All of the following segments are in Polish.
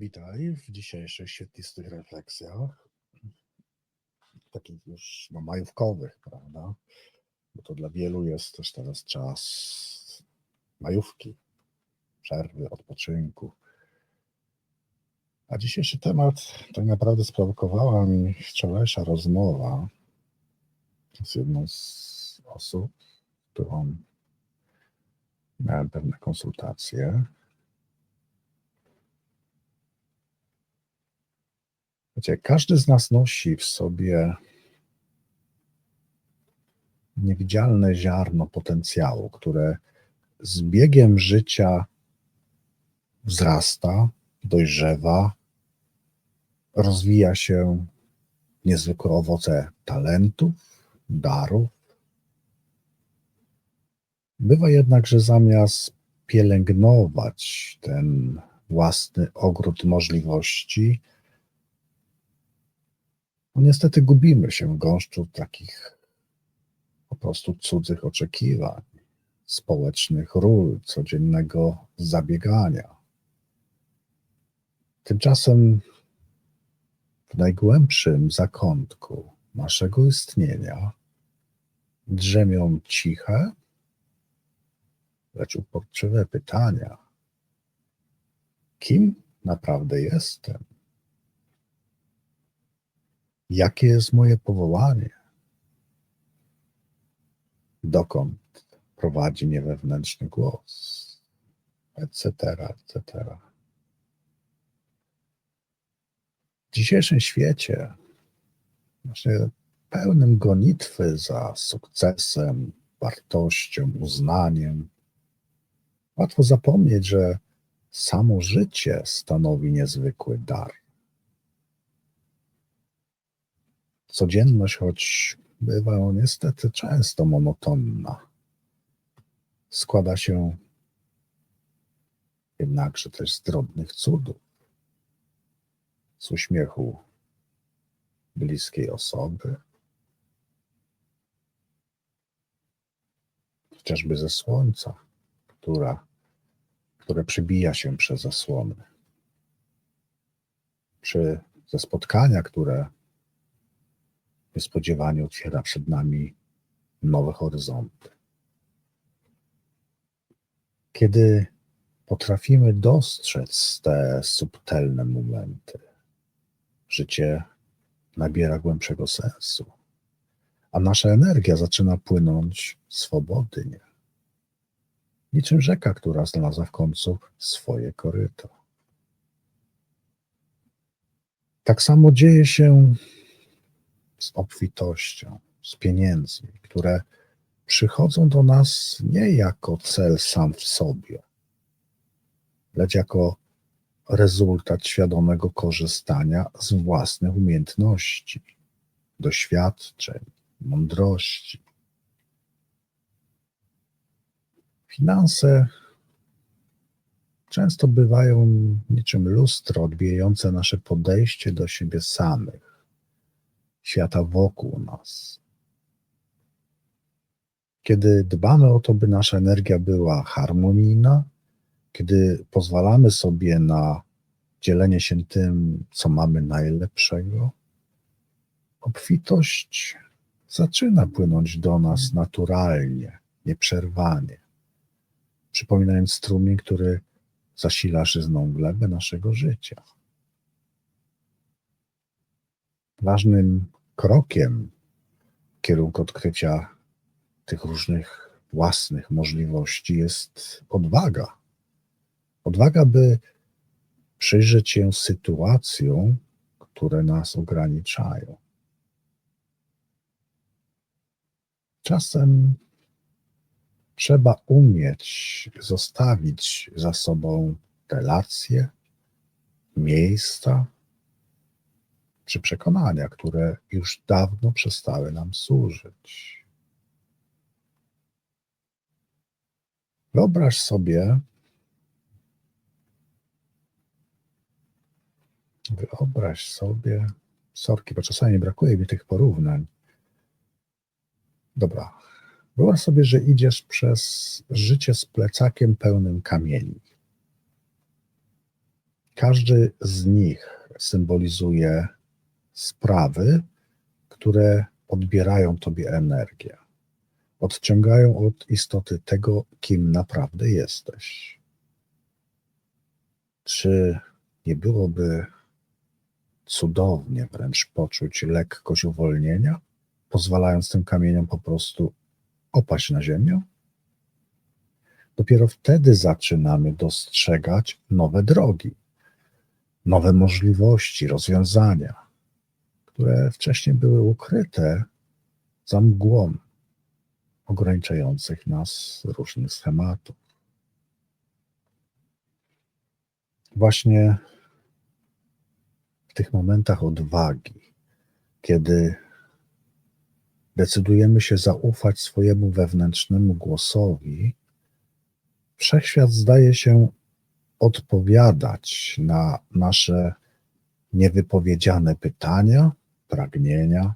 Witaj w dzisiejszych świetlistych refleksjach, takich już no, majówkowych, prawda? Bo to dla wielu jest też teraz czas majówki, przerwy, odpoczynku. A dzisiejszy temat tak naprawdę sprowokowała mi wczorajsza rozmowa z jedną z osób, którą miałem pewne konsultacje. Wiecie, każdy z nas nosi w sobie niewidzialne ziarno potencjału, które z biegiem życia wzrasta, dojrzewa, rozwija się niezwykłe owoce talentów, darów. Bywa jednak, że zamiast pielęgnować ten własny ogród możliwości, no niestety gubimy się w gąszczu takich po prostu cudzych oczekiwań, społecznych ról, codziennego zabiegania. Tymczasem w najgłębszym zakątku naszego istnienia drzemią ciche, lecz uporczywe pytania: kim naprawdę jestem? Jakie jest moje powołanie? Dokąd prowadzi mnie wewnętrzny głos? Etc., etc. W dzisiejszym świecie, właśnie pełnym gonitwy za sukcesem, wartością, uznaniem, łatwo zapomnieć, że samo życie stanowi niezwykły dar. Codzienność, choć bywa niestety często monotonna, składa się jednakże też z drobnych cudów, z uśmiechu bliskiej osoby, chociażby ze słońca, która, które przybija się przez zasłony, czy ze spotkania, które niespodziewanie otwiera przed nami nowe horyzonty. Kiedy potrafimy dostrzec te subtelne momenty, życie nabiera głębszego sensu, a nasza energia zaczyna płynąć swobodnie. Niczym rzeka, która znalazła w końcu swoje koryto. Tak samo dzieje się z obfitością, z pieniędzmi, które przychodzą do nas nie jako cel sam w sobie, lecz jako rezultat świadomego korzystania z własnych umiejętności, doświadczeń, mądrości. Finanse często bywają niczym lustro odbijające nasze podejście do siebie samych świata wokół nas. Kiedy dbamy o to, by nasza energia była harmonijna, kiedy pozwalamy sobie na dzielenie się tym, co mamy najlepszego, obfitość zaczyna płynąć do nas naturalnie, nieprzerwanie, przypominając strumień, który zasila żyzną glebę naszego życia. Ważnym krokiem w kierunku odkrycia tych różnych własnych możliwości jest odwaga. Odwaga, by przyjrzeć się sytuacjom, które nas ograniczają. Czasem trzeba umieć zostawić za sobą relacje, miejsca, czy przekonania, które już dawno przestały nam służyć. Wyobraź sobie, wyobraź sobie, sorki, bo czasami brakuje mi tych porównań. Dobra, wyobraź sobie, że idziesz przez życie z plecakiem pełnym kamieni. Każdy z nich symbolizuje sprawy, które odbierają tobie energię, odciągają od istoty tego, kim naprawdę jesteś. Czy nie byłoby cudownie wręcz poczuć lekkość uwolnienia, pozwalając tym kamieniom po prostu opaść na ziemię? Dopiero wtedy zaczynamy dostrzegać nowe drogi, nowe możliwości, rozwiązania, które wcześniej były ukryte za mgłą ograniczających nas różnych schematów. Właśnie w tych momentach odwagi, kiedy decydujemy się zaufać swojemu wewnętrznemu głosowi, wszechświat zdaje się odpowiadać na nasze niewypowiedziane pytania, pragnienia.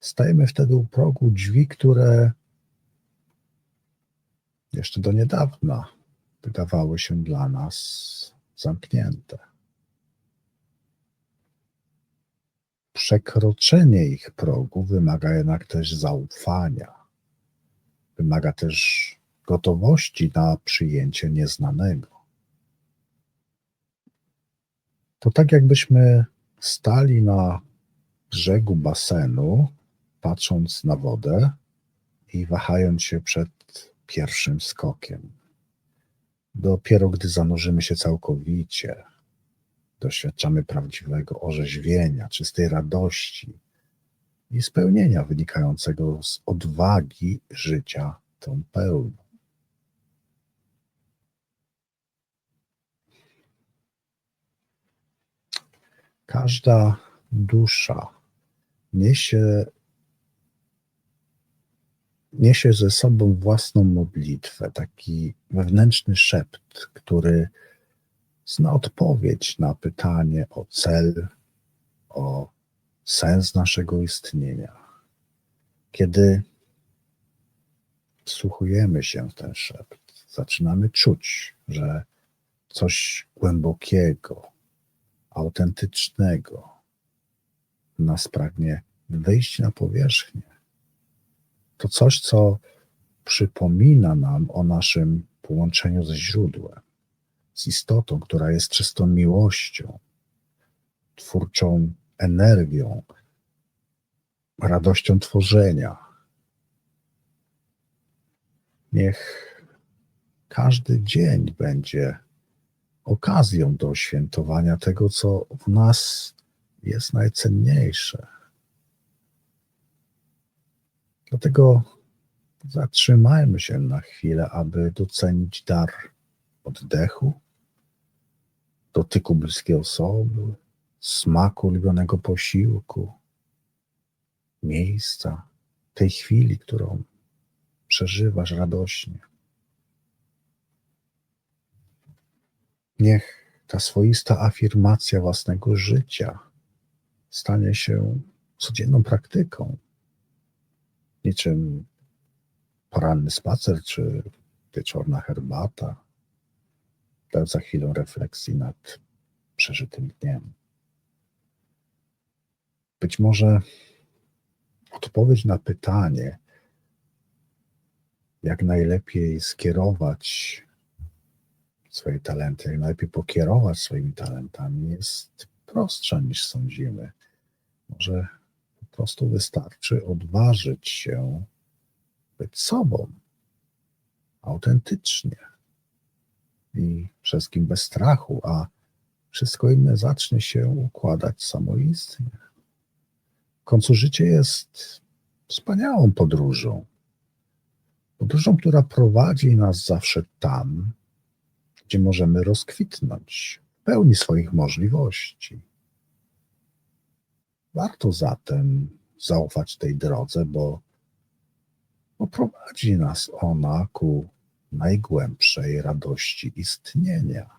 Stajemy wtedy u progu drzwi, które jeszcze do niedawna wydawały się dla nas zamknięte. Przekroczenie ich progu wymaga jednak też zaufania. Wymaga też gotowości na przyjęcie nieznanego. To tak jakbyśmy stali na brzegu basenu, patrząc na wodę i wahając się przed pierwszym skokiem. Dopiero gdy zanurzymy się całkowicie, doświadczamy prawdziwego orzeźwienia, czystej radości i spełnienia wynikającego z odwagi życia tą pełną. Każda dusza niesie, niesie ze sobą własną modlitwę, taki wewnętrzny szept, który zna odpowiedź na pytanie o cel, o sens naszego istnienia. Kiedy wsłuchujemy się w ten szept, zaczynamy czuć, że coś głębokiego, autentycznego nas pragnie wyjść na powierzchnię. To coś, co przypomina nam o naszym połączeniu ze źródłem, z istotą, która jest czystą miłością, twórczą energią, radością tworzenia. Niech każdy dzień będzie okazją do świętowania tego, co w nas jest najcenniejsze. Dlatego zatrzymajmy się na chwilę, aby docenić dar oddechu, dotyku bliskiej osoby, smaku ulubionego posiłku, miejsca, tej chwili, którą przeżywasz radośnie. Niech ta swoista afirmacja własnego życia stanie się codzienną praktyką, niczym poranny spacer czy wieczorna herbata, dająca chwilę refleksji nad przeżytym dniem. Być może odpowiedź na pytanie, jak najlepiej skierować swoje talenty, najlepiej pokierować swoimi talentami jest prostsza niż sądzimy. Może po prostu wystarczy odważyć się być sobą autentycznie i wszystkim bez strachu, a wszystko inne zacznie się układać samoistnie. W końcu życie jest wspaniałą podróżą. Podróżą, która prowadzi nas zawsze tam, gdzie możemy rozkwitnąć w pełni swoich możliwości. Warto zatem zaufać tej drodze, bo, bo prowadzi nas ona ku najgłębszej radości istnienia.